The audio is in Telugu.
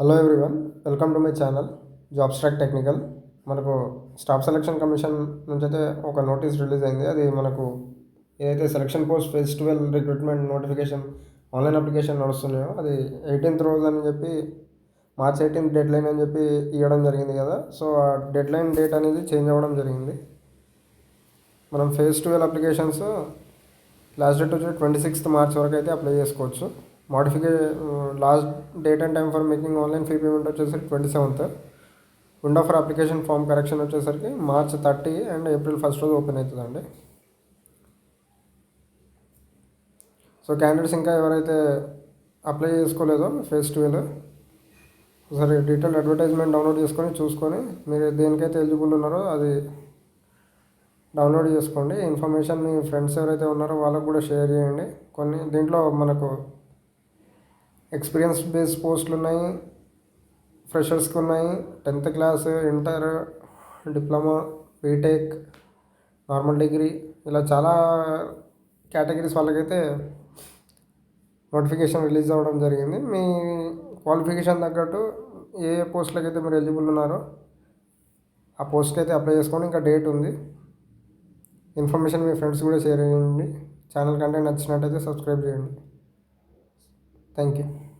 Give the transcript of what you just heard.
Hello everyone welcome to my channel jobs track technical మనకు స్టాఫ్ సెలక్షన్ కమిషన్ నుంచి అయితే ఒక నోటీస్ రిలీజ్ అయింది. అది మనకు ఏదైతే selection post festival twelve recruitment notification online application నడుస్తున్నాయో అది ఎయిటీన్త్ రోజు అని చెప్పి మార్చ్ ఎయిటీన్త్ డెడ్ లైన్ అని చెప్పి ఇవ్వడం జరిగింది కదా. సో ఆ డెడ్ లైన్ డేట్ అనేది చేంజ్ అవ్వడం జరిగింది. మనం phase twelve applications last date వచ్చి ట్వంటీ సిక్స్త్ మార్చ్ వరకు అయితే అప్లై చేసుకోవచ్చు. Modification last date and time for making online fee payment వచ్చేసరికి twenty seventh. Window for application form correction వచ్చేసరికి March thirty and April first రోజు ఓపెన్ అవుతుందండి. సో క్యాండిడేట్స్ ఇంకా ఎవరైతే అప్లై చేసుకోలేదో ఫేస్ ట్వెల్వ్ ఒకసారి డీటెయిల్ అడ్వర్టైజ్మెంట్ డౌన్లోడ్ చేసుకొని చూసుకొని మీరు దేనికైతే ఎలిజిబుల్ ఉన్నారో అది డౌన్లోడ్ చేసుకోండి. ఇన్ఫర్మేషన్ మీ ఫ్రెండ్స్ ఎవరైతే ఉన్నారో వాళ్ళకు కూడా షేర్ చేయండి. కొన్ని దీంట్లో మనకు ఎక్స్పీరియన్స్ బేస్ పోస్టులు ఉన్నాయి. ఫ్రెషర్స్కి ఉన్నాయి. Tenth class inter diploma BTech normal degree ఇలా చాలా కేటగిరీస్ వాళ్ళకైతే నోటిఫికేషన్ రిలీజ్ అవ్వడం జరిగింది. మీ క్వాలిఫికేషన్ తగ్గట్టు ఏ ఏ పోస్టులకు అయితే మీరు ఎలిజిబుల్ ఉన్నారో ఆ పోస్ట్కి అయితే అప్లై చేసుకోండి ఇంకా డేట్ ఉంది. ఇన్ఫర్మేషన్ మీ ఫ్రెండ్స్ కూడా షేర్ చేయండి. ఛానల్ కంటెంట్ నచ్చినట్టయితే సబ్స్క్రైబ్ చేయండి. Thank you.